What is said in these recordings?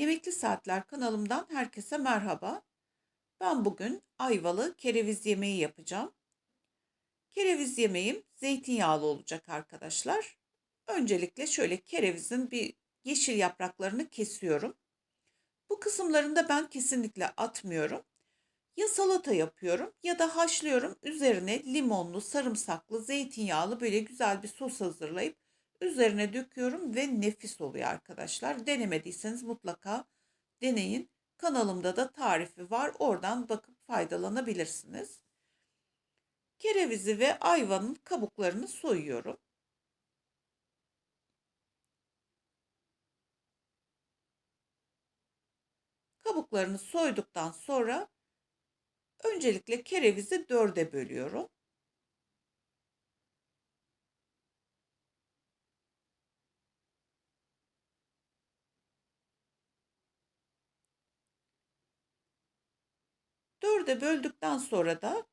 Yemekli Saatler kanalımdan herkese merhaba. Ben bugün ayvalı kereviz yemeği yapacağım. Kereviz yemeğim zeytinyağlı olacak arkadaşlar. Öncelikle şöyle kerevizin bir yeşil yapraklarını kesiyorum. Bu kısımlarını da ben kesinlikle atmıyorum. Ya salata yapıyorum ya da haşlıyorum. Üzerine limonlu, sarımsaklı, zeytinyağlı böyle güzel bir sos hazırlayıp üzerine döküyorum ve nefis oluyor arkadaşlar. Denemediyseniz mutlaka deneyin. Kanalımda da tarifi var. Oradan bakıp faydalanabilirsiniz. Kerevizi ve ayvanın kabuklarını soyuyorum. Kabuklarını soyduktan sonra öncelikle kerevizi dörde bölüyorum. Dörde böldükten sonra da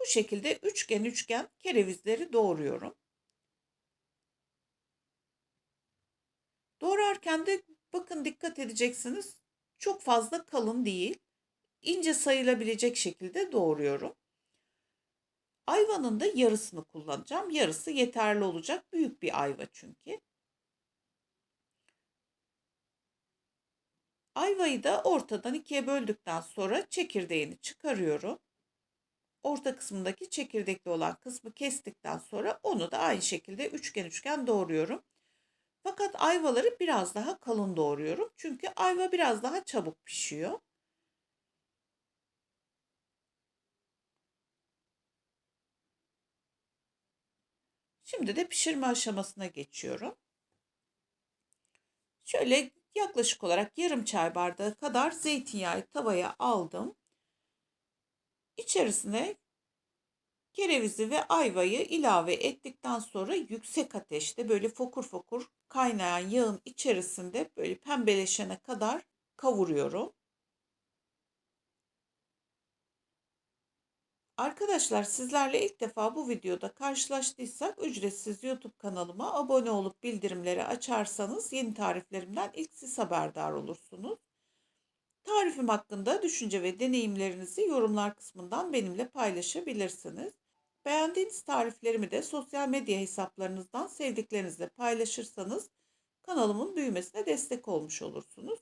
bu şekilde üçgen üçgen kerevizleri doğruyorum. Doğrarken de bakın dikkat edeceksiniz. Çok fazla kalın değil. ince sayılabilecek şekilde doğruyorum. Ayvanın da yarısını kullanacağım. Yarısı yeterli olacak. Büyük bir ayva çünkü. Ayvayı da ortadan ikiye böldükten sonra çekirdeğini çıkarıyorum. Orta kısmındaki çekirdekli olan kısmı kestikten sonra onu da aynı şekilde üçgen üçgen doğruyorum. Fakat ayvaları biraz daha kalın doğruyorum. Çünkü ayva biraz daha çabuk pişiyor. Şimdi de pişirme aşamasına geçiyorum. Şöyle yaklaşık olarak yarım çay bardağı kadar zeytinyağı tavaya aldım. İçerisine kerevizi ve ayvayı ilave ettikten sonra yüksek ateşte böyle fokur fokur kaynayan yağın içerisinde böyle pembeleşene kadar kavuruyorum. Arkadaşlar sizlerle ilk defa bu videoda karşılaştıysak ücretsiz YouTube kanalıma abone olup bildirimleri açarsanız yeni tariflerimden ilk siz haberdar olursunuz. Tarifim hakkında düşünce ve deneyimlerinizi yorumlar kısmından benimle paylaşabilirsiniz. Beğendiğiniz tariflerimi de sosyal medya hesaplarınızdan sevdiklerinizle paylaşırsanız kanalımın büyümesine destek olmuş olursunuz.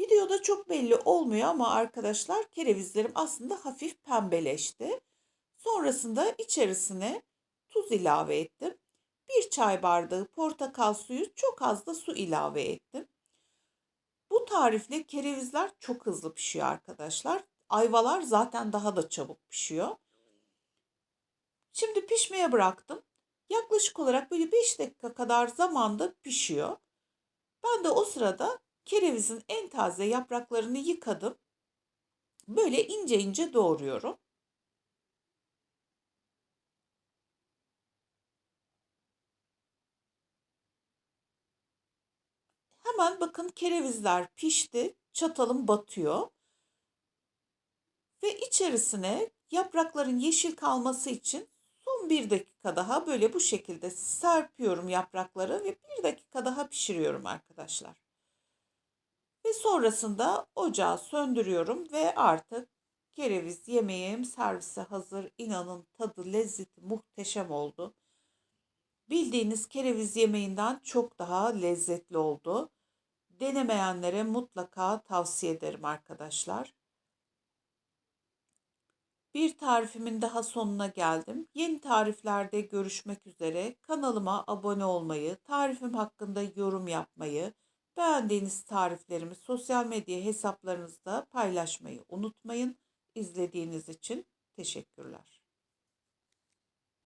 Videoda çok belli olmuyor ama arkadaşlar kerevizlerim aslında hafif pembeleşti. Sonrasında içerisine tuz ilave ettim. Bir çay bardağı portakal suyu çok az da su ilave ettim. Bu tarifle kerevizler çok hızlı pişiyor arkadaşlar. Ayvalar zaten daha da çabuk pişiyor. Şimdi pişmeye bıraktım. Yaklaşık olarak böyle 5 dakika kadar zamanda pişiyor. Ben de o sırada kerevizin en taze yapraklarını yıkadım. Böyle ince ince doğruyorum. Hemen bakın kerevizler pişti. Çatalım batıyor. Ve içerisine yaprakların yeşil kalması için son bir dakika daha böyle bu şekilde serpiyorum yaprakları ve bir dakika daha pişiriyorum arkadaşlar. Sonrasında ocağı söndürüyorum ve artık kereviz yemeğim servise hazır. İnanın tadı, lezzeti muhteşem oldu. Bildiğiniz kereviz yemeğinden çok daha lezzetli oldu. Denemeyenlere mutlaka tavsiye ederim arkadaşlar. Bir tarifimin daha sonuna geldim. Yeni tariflerde görüşmek üzere. Kanalıma abone olmayı, tarifim hakkında yorum yapmayı, beğendiğiniz tariflerimi sosyal medya hesaplarınızda paylaşmayı unutmayın. İzlediğiniz için teşekkürler.